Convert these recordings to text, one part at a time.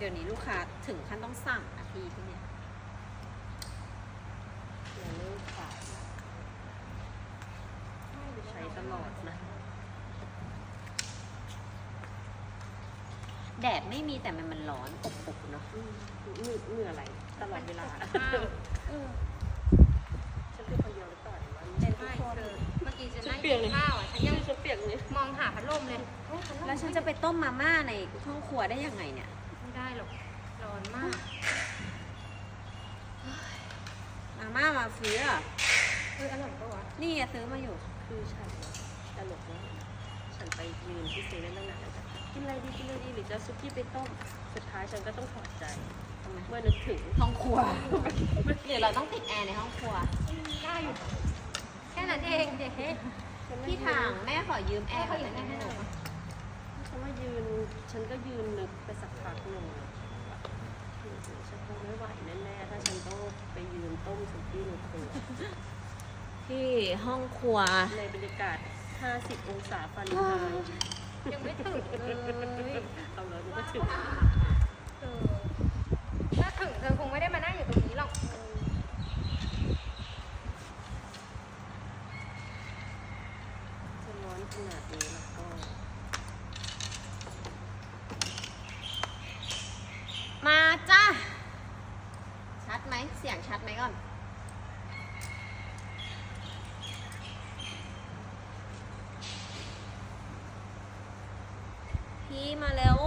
เดี๋ยวนี้ลูกค้าถึงขั้นต้องสั่งนะพี่ที่เนี่ยอย่าเลิกขายนะใช้ตลอดนะ แดดไม่มีแต่มันมันร้อนอบอบๆเนาะอืมเหนื่อยเหนื่อยอะไร ตลอดเวลาข้าวเออฉันเป็นคนเดียวหรือเปล่าเนี่ยวันนี้ใช่ทุกคนเธอเมื่อกี้ฉันฉันั่นงเปลี่กิยนเลยนข้าวอะฉันยังฉันเปียกเนี่ยมองหาพัดลมเลยเฮ้ยพัดลมแล้วฉันจะไปต้มมาม่าในห้องครัวได้ยังไงเนี่ย ไม่ได้หรอก ร้อนมาก มาม่ามาเฟื้อเฮ้ยอร่อยปะวะ นี่อะซื้อมาอยู่ คือฉันตลกว่าฉันไปยืนที่เซเว่นตั้งนานแล้วจ้ะกินอะไรดีกินอะไรดีหรือจะซุกี้ไปต้ม สุดท้ายฉันก็ต้องถอดใจทำไมเมื่อนึกถึงห้องครัวหรือเราต้องติดแอร์ในห้องครัว ได้อยู่ แค่นั้นเองเด็กฉันไม่พี่ยืนถางแม่ขอยืมแอแอร์ร์ก่อเขานอยู่ได้ได้ไหม ให้หน่อย ฉันว่ายืน ฉันก็ยืนนึกไปสักพักหนึ่งอะฉันคงไม่ไหวแน่ๆถ้าฉันต้องไปยืนต้มซุกี้ในครัวที่ห้องครัว ในบรรยากาศ 50 องศาฟาเรนไฮต์ยังไม่ถึงเลยเอาเลยมันก็ถึง เออถ้าถึงเธอคงไม่ได้มานั่งอยู่ตรงนี้หรอก จะร้อนขนาดนี้แล้วก็ มาจ้าชัดไหมเสียงชัดไหมก่อน พี่มาเร็ว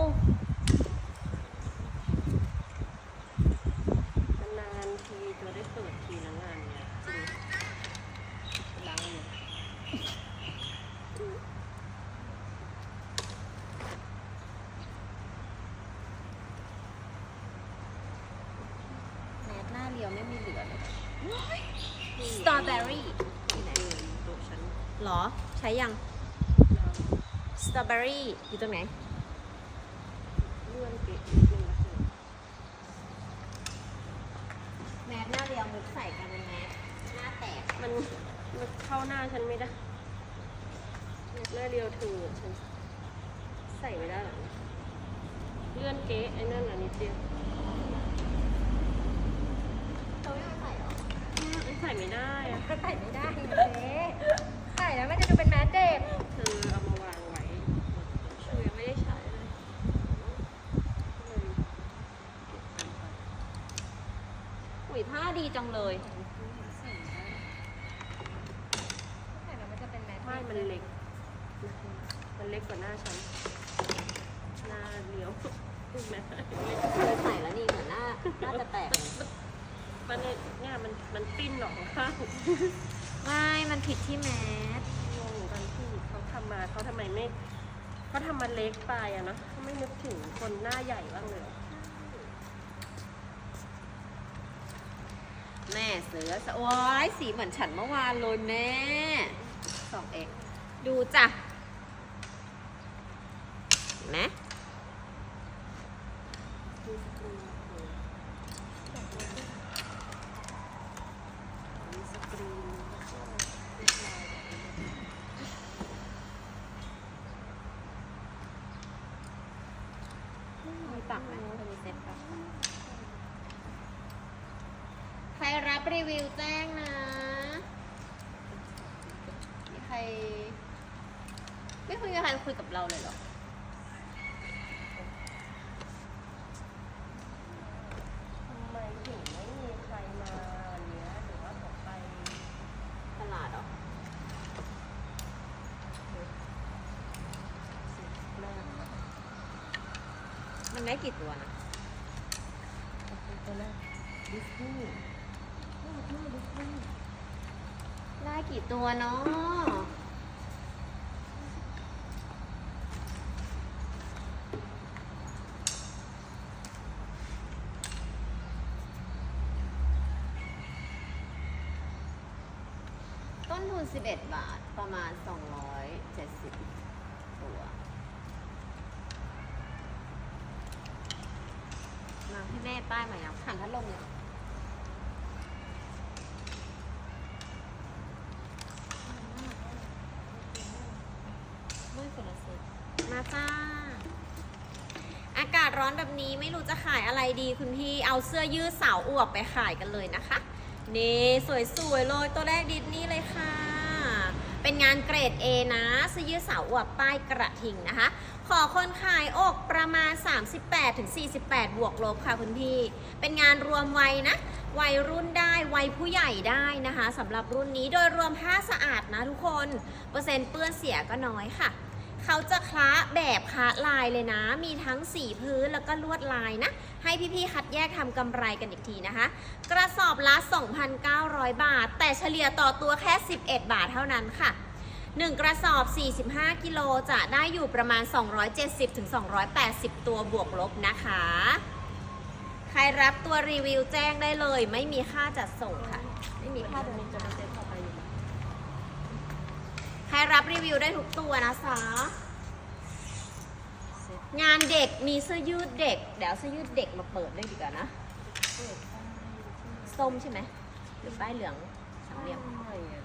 นานๆทีจะได้เปิดทีละงานเนี่ยจริงล้างมืออืมแมสหน้าเรียวไม่มีเหลือเลยสตรอเบอรี่ที่ไหนเลยโต๊ะฉันหรอ ใช้ยังยาวสตรอเบอรี่อยู่ตรงไหน เลื่อนเกะนิดนึงนะเธอแมสหน้าเรียวมุกใส่กันเป็นแมสหน้าแตกมันมันเข้าหน้าฉันไม่ได้หน้าเรียวเธอฉันใส่ไม่ได้หรอกเลื่อนเก๊ะไอ้นั่นอะนิดเดียวเขาไม่มาใส่หรอมันใส่ไม่ได้อะ ก็ใส่ไม่ได้นะเจ๊ใส่แล้วมันจะดูเป็นแมสเด็ก เธอเอามาวางไว้เธอยังไม่ได้ใช้เลยก็เลยเก็บมันไป อุ๋ย ผ้าดีจังเลยใส่ได้ใส่แล้วมันจะเป็นแมสไม่มันเล็ก มันเล็กกว่าหน้าฉัน หน้าเลี้ยวพูดไหมเคยใส่แล้วนี่เหมือนหน้าหน้าจะแตกเลยมันเนี่ยเนี่ยมันมันปิ้นหนองข้างไม่มันผิดที่แมสงงกันที่เขาทำมาเขาทำไมไม่เขาทำมาเล็กไปอะเนาะเขาไม่นึกถึงคนหน้าใหญ่บ้างเลยเหรอ แม่เสือสว้ายสีเหมือนฉันเมื่อวานเลยแม่สองเอกดูจ้ะเห็นไหมสกรีนเลยมีสกรีนแล้วก็มีลาย มีปักไหมจะมีเซ็ตปักใครรับรีวิวแจ้งนะมีใคร ไม่คุยกับใครคุยกับเราเลยเหรอ ทำไมถึงไม่มีใครมาวันเนี้ยหรือว่าเขาไปตลาดเหรอแม่มันได้กี่ตัวนะตัวแรกดิสนีย์น่ารักมากดิสนีย์ได้กี่ตัวเนาะต้น ทุน 11 บาทประมาณ 270 ตัว มาพี่แม่ป้ายมายังหันพัดลมเลยไม่คนละเซตมาจ้า อากาศร้อนแบบนี้ไม่รู้จะขายอะไรดีคุณพี่ เอาเสื้อยืดสาวอวบไปขายกันเลยนะคะ นี่สวยๆเลยตัวแรกดิสนี่เลยค่ะ เป็นงานเกรด A นะเสื้อยืดสาวอวบป้ายกระทิงนะคะ ขอคนขายอกประมาณ 38-48 บวกลบค่ะคุณพี่ เป็นงานรวมวัยนะวัยรุ่นได้วัยผู้ใหญ่ได้นะคะสำหรับรุ่นนี้โดยรวมผ้าสะอาดนะทุกคน เปอร์เซ็นต์เปื้อนเสียก็น้อยค่ะ เขาจะคละแบบคละลายเลยนะ มีทั้งสีพื้นแล้วก็ลวดลายนะ ให้พี่ๆคัดแยกทำกำไรกันอีกทีนะคะ กระสอบละ 2,900 บาท แต่เฉลี่ยต่อตัวแค่ 11 บาทเท่านั้นค่ะ 1 กระสอบ 45 กิโลจะได้อยู่ประมาณ 270-280 ตัวบวกลบนะคะ ใครรับตัวรีวิวแจ้งได้เลย ไม่มีค่าจัดส่งค่ะ ไม่มีค่าจะเดินมีจะเป็นเซตต่อไปอยู่ใครรับรีวิวได้ทุกตัวนะคะงานเด็กมีเสื้อยืดเด็ก เดี๋ยวเอาเสื้อยืดเด็กมาเปิดเลยดีกว่านะเปิดป้ายที่ส้มใช่ไหมหรือป้ายเหลืองสามเหลี่ยมใช่อะ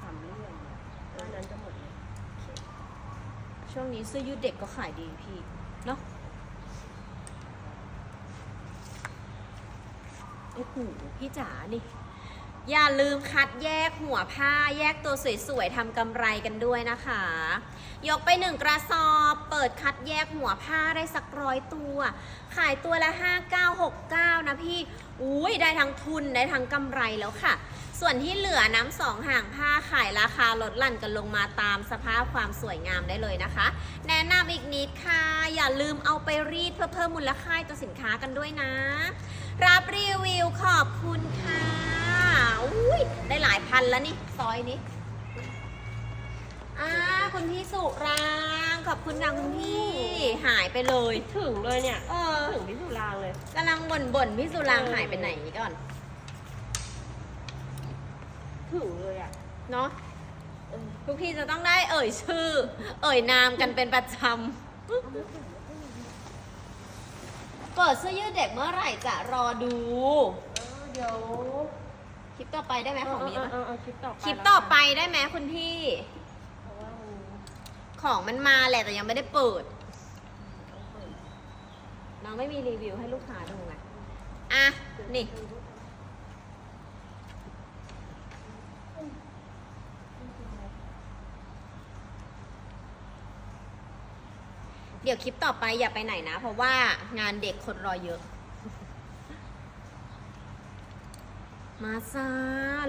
สามเหลี่ยมอะอันนั้นจะหมดเลยช่วงนี้เสื้อยืดเด็กก็ขายดีพี่เนาะโอ้โหพี่จ๋านี่ อย่าลืมคัดแยกหัวผ้าแยกตัวสวยๆทำกำไรกันด้วยนะคะ ยกไปหนึ่งกระสอบ เปิดคัดแยกหัวผ้าได้สักร้อยตัว ขายตัวละ 5969 นะพี่ อุ้ยได้ทั้งทุนได้ทั้งกำไรแล้วค่ะ ส่วนที่เหลือน้ำสองห่างผ้าขายราคาลดหลั่นกันลงมาตามสภาพความสวยงามได้เลยนะคะ แนะนำอีกนิดค่ะ อย่าลืมเอาไปรีดเพื่อเพิ่มมูลค่าตัวสินค้ากันด้วยนะ รับรีวิวขอบคุณค่ะอุ้ยได้หลายพันแล้วนี่ ซอยนี้อ่าคุณพี่สุรางค์ขอบคุณค่ะคุณพี่หายไปเลย ถึงเลยเนี่ย เออถึงพิสุรางเลยกำลังบ่นบ่นๆพี่สุรางค์หายไปไหนก่อน ถึงเลยอะ เนาะทุกพี่จะต้องได้เอ่ยชื่อ เอ่ยนามกันเป็นประจำเปิดเสื้อยืดเด็กเมื่อไหร่จะรอดู เดี๋ยวคลิปต่อไปได้ไหมของมีเอปะเอเอคลิปต่อไปคลิปต่อไปได้ไหมคุณพี่เพราะว่ามันของมันมาแหละแต่ยังไม่ได้เปิด น้องไม่มีรีวิวให้ลูกค้าดูไงอะนี่ เดี๋ยวคลิปต่อไปอย่าไปไหนนะ เพราะว่างานเด็กคนรอเยอะ มาซา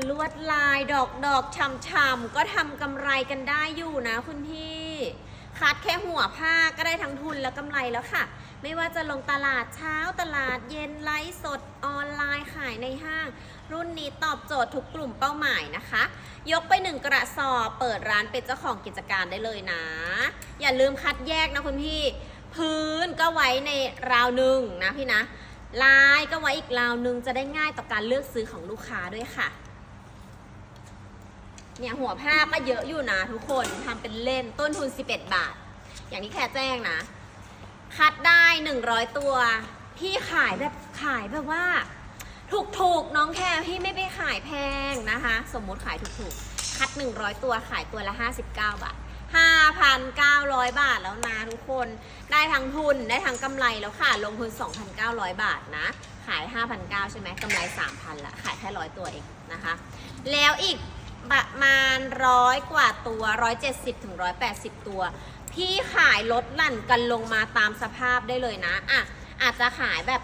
ลวดลายดอกดอกช่ำๆก็ทำกำไรกันได้อยู่นะคุณพี่ คัดแค่หัวผ้าก็ได้ทั้งทุนและกำไรแล้วค่ะ ไม่ว่าจะลงตลาดเช้าตลาดเย็นไลฟ์สดออนไลน์ขายในห้าง รุ่นนี้ตอบโจทย์ทุกกลุ่มเป้าหมายนะคะ ยกไปหนึ่งกระสอบเปิดร้านเป็นเจ้าของกิจการได้เลยนะ อย่าลืมคัดแยกนะคุณพี่ พื้นก็ไว้ในราวหนึ่งนะพี่นะลายก็ไว้อีกราวหนึ่งจะได้ง่ายต่อการเลือกซื้อของลูกค้าด้วยค่ะเนี่ยหัวผ้าก็เยอะอยู่นะทุกคนทำเป็นเล่นต้นทุน 11 บาท อย่างที่แค่แจ้งนะ คัดได้ 100 ตัว พี่ขายแบบขายแบบว่า ถูกๆ น้องแค่พี่ไม่ไปขายแพงนะคะ สมมุติขายถูกๆ คัด 100 ตัวขายตัวละ 59 บาท 5,900 บาทแล้วนะทุกคน ได้ทั้งทุนได้ทั้งกำไรแล้วค่ะ ลงทุน 2,900 บาทนะ ขาย 5,900 ใช่ไหมกำไร 3,000 ละ ขายแค่ร้อยตัวเองนะคะ แล้วอีกประมาณร้อยกว่าตัว 170ถึง180 ตัว พี่ขายลดหลั่นกันลงมาตามสภาพได้เลยนะอะอาจจะขายแบบ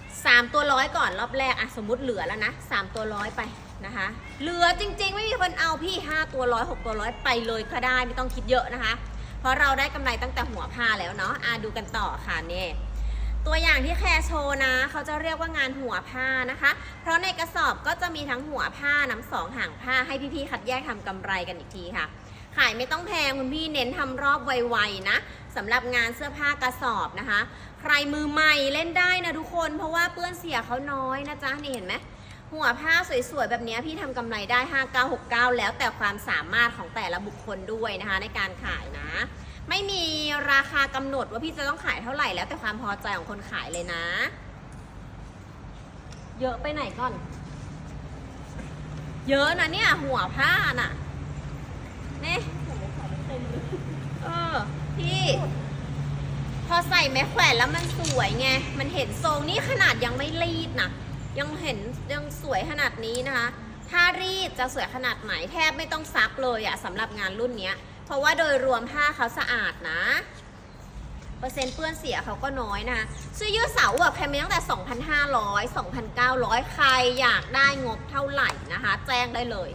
3 ตัวร้อยก่อนรอบแรกอะสมมติเหลือแล้วนะ 3 ตัวร้อยไปนะคะ เหลือจริง ๆ ไม่มีคนเอาพี่ 5 ตัวร้อย6ตัวร้อยไปเลยก็ได้ไม่ต้องคิดเยอะนะคะ เพราะเราได้กำไรตั้งแต่หัวผ้าแล้วเนาะอะดูกันต่อค่ะเนี่ยตัวอย่างที่แคร์โชว์นะเขาจะเรียกว่างานหัวผ้านะคะ เพราะในกระสอบก็จะมีทั้งหัวผ้าน้ำสองหางผ้าให้พี่ๆคัดแยกทำกำไรกันอีกทีค่ะ ขายไม่ต้องแพงคุณพี่เน้นทำรอบไวๆนะสำหรับงานเสื้อผ้ากระสอบนะคะ ใครมือใหม่เล่นได้นะทุกคนเพราะว่าเปื้อนเสียเขาน้อยนะจ๊ะนี่เห็นไหมหัวผ้าสวยๆ แบบนี้พี่ทำกำไรได้ 5969 แล้วแต่ความสามารถของแต่ละบุคคลด้วยนะคะ ในการขายนะ ไม่มีราคากำหนดว่าพี่จะต้องขายเท่าไหร่แล้วแต่ความพอใจของคนขายเลยนะ เยอะไปไหนก่อน เยอะนะเนี่ยหัวผ้าน่ะ นี่เต็มเลยเออพี่ พอใส่แม่แขวนแล้วมันสวยไง มันเห็นทรงนี่ขนาดยังไม่รีดนะยังเห็นยังสวยขนาดนี้นะคะ ถ้ารีดจะสวยขนาดไหนแทบไม่ต้องซักเลยอะสำหรับงานรุ่นเนี้ยเพราะว่าโดยรวมผ้าเขาสะอาดนะเปอร์เซ็นต์เปื้อนเสียเขาก็น้อยนะคะเสื้อยืดเสาอะแพมมีตั้งแต่ 2,500 2,900 ใครอยากได้งบเท่าไหร่นะคะ แจ้งได้เลย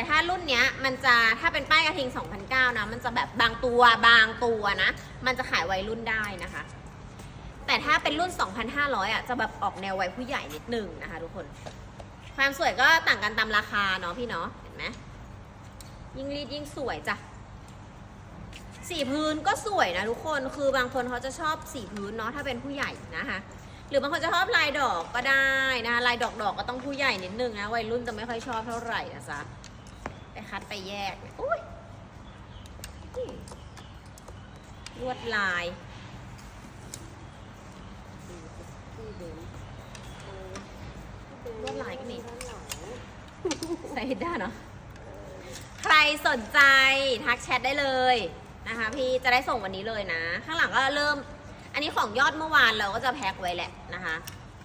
แต่ถ้ารุ่นเนี้ยมันจะถ้าเป็นป้ายกระทิง2,009นะ มันจะแบบบางตัวบางตัวนะ มันจะขายวัยรุ่นได้นะคะ แต่ถ้าเป็นรุ่น 2,500อะจะแบบออกแนววัยผู้ใหญ่นิดนึงนะคะ ทุกคน ความสวยก็ต่างกันตามราคาเนาะพี่เนาะเห็นไหมยิ่งรีดยิ่งสวยจ้ะสีพื้นก็สวยนะทุกคน คือบางคนเขาจะชอบสีพื้นเนาะถ้าเป็นผู้ใหญ่นะคะ หรือบางคนจะชอบลายดอกก็ได้นะคะลายดอกๆกก็ต้องผู้ใหญ่นิดนึงนะวัยรุ่นจะไม่ค่อยชอบเท่าไหร่นะจ๊ะ คัดไปแยกอุ้ยลวดลายลวดลายก็มีใส่ได้เนาะใครสนใจทักแชทได้เลยนะคะ พี่จะได้ส่งวันนี้เลยนะ ข้างหลังก็เริ่ม อันนี้ของยอดเมื่อวานเราก็จะแพ็คไว้แหละนะคะ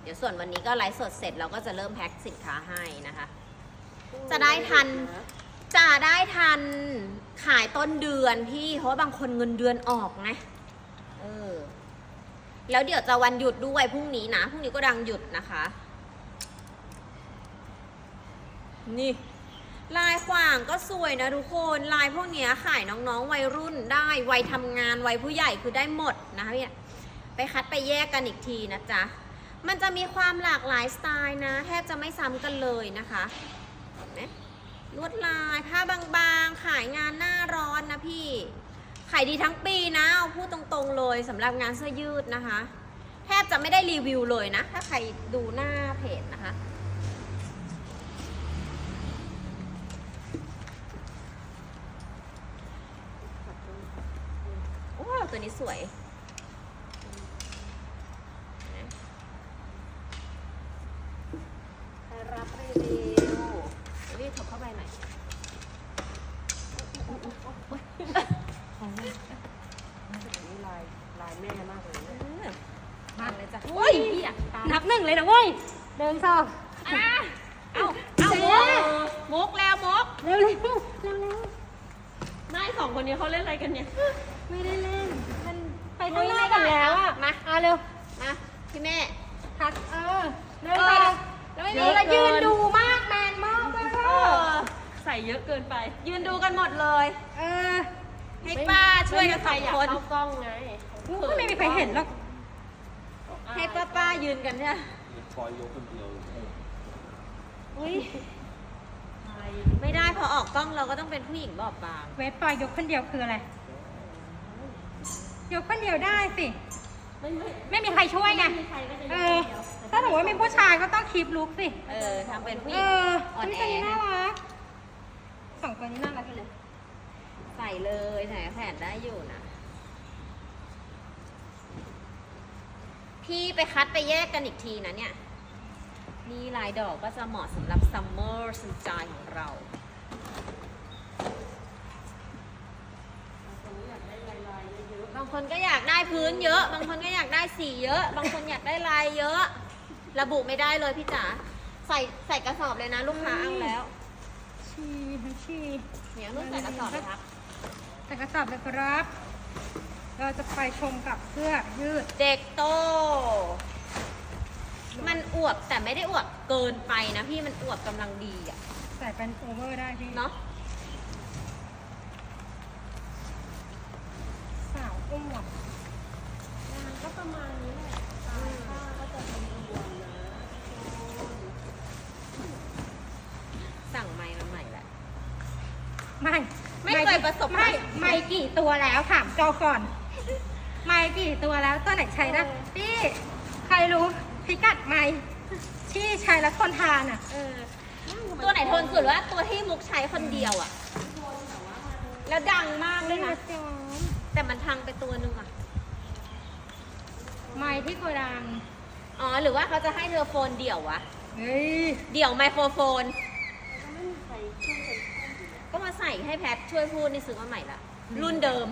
เดี๋ยวส่วนวันนี้ก็ไลฟ์สดเสร็จเราก็จะเริ่มแพ็คสินค้าให้นะคะ จะได้ทัน จะได้ทันขายต้นเดือนพี่ เพราะว่าบางคนเงินเดือนออกไงเออแล้วเดี๋ยวจะวันหยุดด้วยพรุ่งนี้นะพรุ่งนี้ก็ดังหยุดนะคะ นี่ ลายขวางก็สวยนะทุกคนลายพวกนี้ขายน้องๆ วัยรุ่นได้วัยทำงานวัยผู้ใหญ่คือได้หมดนะคะพี่ยไปคัดไปแยกกันอีกทีนะจ๊ะมันจะมีความหลากหลายสไตล์นะ แทบจะไม่ซ้ำกันเลยนะคะ ลวดลายผ้าบางๆ ขายงานหน้าร้อนนะพี่ ขายดีทั้งปีนะเอาพูดตรงๆเลยสำหรับงานเสื้อยืดนะคะ แทบจะไม่ได้รีวิวเลยนะ ถ้าใครดูหน้าเพจนะคะว้ตัวนี้สวย ไปรับรีวิว รีบถกเข้าไปหน่อย นี่ลายลายแม่มากเลยเนี่ยมาเลยจ้ะเฮ้ยนับหนึ่งเลยนะเว้ยเดินสองอะเอาเอามุกมุกแล้วมุกเร็วเร็วเร็วเร็วไม่สองคนนี้เขาเล่นอะไรกันเนี่ย ไม่ได้เล่น มันไปข้างหน้ากันแล้วอะมาเอาเร็วมาพี่แม่ทักเออเดินเอไปอเลยแล้วไม่เดี๋มียวเรายืนดูมากแมนมากเลยเอพ่ออใส่เยอะเกินไป ยืนดูกันหมดเลย เออให้ป้าช่วยกันสใครองอยากคนเข้ากล้องไง ก็ไม่มีใครเห็นหรอกให้ป้าป้ายืนกันเนี่ยปล่อยยกคนเดียวอุ้ยไม่ได้พอออกกล้องเราก็ต้องเป็นผู้หญิงบอบบาง เวทปล่อยยกคนเดียวคืออะไร ยกคนเดียวได้สิ ไม่ไม่ไม่มีใครช่วยไงมีใครก็จะเออ ถ้าสมมติว่ามีผู้ชายก็ต้องคีบลุกสิ เออทำเป็นผู้หเอญิงออ่อนตัวแอนี้น่ารักสองตัวนี้น่ารักกันเลย ใส่เลยใส่แผ่นได้อยู่นะ พี่ไปคัดไปแยกกันอีกทีนะเนี่ย นี่ลายดอกก็จะเหมาะสำหรับซัมเมอร์สันจายของเราบางคนก็อยากได้พื้นเยอะ บางคนก็อยากได้สีเยอะ บางคนอยากได้ลายเยอะ ระบุไม่ได้เลยพี่จ๋า ใส่ใส่กระสอบเลยนะ ลูกค้าเอาแล้ว ชีชีเนี่ยนุ่นใส่กระสอบเลยครับแต่กระสอบเลยครับ เราจะไปชมกับเสื้อยืด เด็กโต มันอวบแต่ไม่ได้อวบเกินไปนะพี่มันอวบกำลังดีอะใส่เป็นโอเวอร์ได้พี่เนาะสาวอ้วบงานก็ประมาณนี้แหละตายผ้าก็จะเป็นรวมนะสั่งไม้มาใหม่แหละไม่ไม่เคยประสบไม่ไม่กี่ตัวแล้วถามจอก่อนไม่ กี่ตัวแล้วตัวไหนใช้ได้พี่ใครรู้พิกัดไม่ที่ใช้แล้วทนทานอะ เออ ตัวไหนทนสุดว่าตัวที่มุกใช้คนเดียวอะแล้วดังมากเลยนะจอมแต่มันพังไปตัวนึงอะไม่ที่โกดัง อ๋อ หรือว่าเขาจะให้เธอโฟนเดี่ยววะ เฮ้ย เดี่ยวไมโครโฟน ก็ไม่มีใครช่วยกันก็มาใส่ให้แพทช่วยพูดนี่ซื้อมาใหม่ละ รุ่นเดิม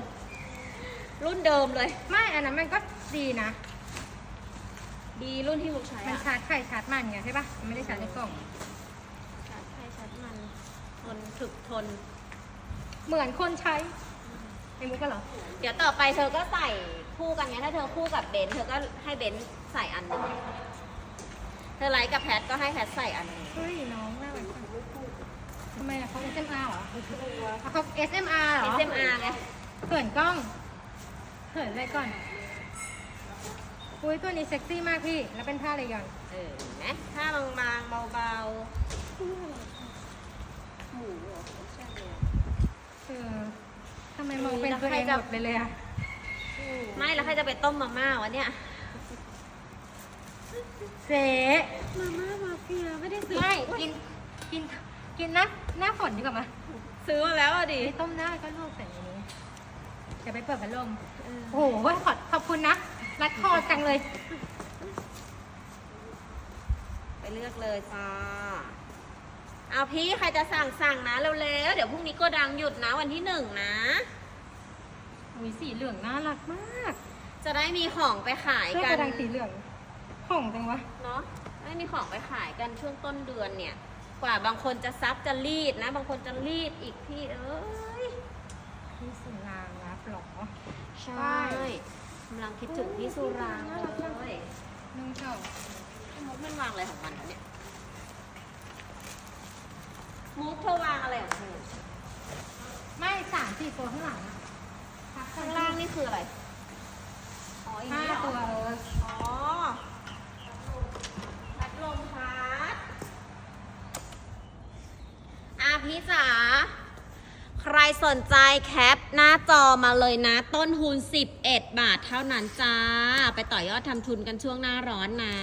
รุ่นเดิมเลย ไม่อันนั้นมันก็ดีนะ ดีรุ่นที่มุกใช้มันอะชาร์จไข่ชาร์จมันไงใช่ปะมันไม่ได้ชาร์จในกล่อง ชาร์จไฟชาร์จมันทนถึกทน เหมือนคนใช้ไอ้มุกก็เหรอ เดี๋ยวต่อไปเธอก็ใส่คู่กันไงถ้าเธอคู่กับเบนซ์เธอก็ให้เบนซ์ใส่อันหนึงเธอไลค์กับแพทก็ให้แพทใส่อันหนึงเฮ้ย น้องน่ารักจังทำไมอะเขา SMR เหรอเขา SMR เหรอ SMR ไงเขินกล้อง เขินอะไรก่อน อุ้ยตัวนี้เซ็กซี่มากพี่ แล้วเป็นผ้าเลยอน เออเห็นไหมถ้าบางๆเบาหมูเหรอไม่ใช่เลยอะ เออทำไมมองเป็นตัวเองหมดไปเลยอะๆไม่แล้วใครจะไปต้มมาม่าวะเนี่ย เจ๊มาม่ามาเฟียไม่ได้ซื้อไม่กินกินกินนะหน้าฝนดีกว่าไหมซื้อมาแล้วอะดิไม่ต้มได้ก็ลวกใส่ในนี้ จะไปเปิดพัดลมเออโอ้โหขอบขอบคุณนะ รัดคอจังเลย ไปเลือกเลยจ้าเอาพี่ใครจะสั่งสั่งนะเร็วๆเดี๋ยวพรุ่งนี้โก็ดังหยุดนะวันที่หนึ่งนะอุ้ยสีเหลืองน่ารักมาก จะได้มีของไปขายเสื้อกักนระดังสีเหลืองห่องจังวะ เนาะได้มีของไปขายกันช่วงต้นเดือนเนี่ย กว่าบางคนจะซับจะรีดนะ บางคนจะรีดอีกพี่เอ้ย พี่สุรางรับเหรอ ใช่กำลังคิดถึงพี่สุรางเลยนึ่งเช่ามุกมันวางอะไรของมันวะเนี่ย มุกเธอวางอะไรของเธอไม่สามสี่ตัวข้างหลังอะพับข้างล่างนี่คืออะไร อ๋ออย่างห้านี้เหรอตัวเอออ๋อพัดลมพัดอาพี่จ๋าใค รสนใจแคปหน้าจอมาเลยนะ ต้นทุน 11 บาทเท่านั้นจ้า ไปต่อยอดทำทุนกันช่วงหน้าร้อนนะ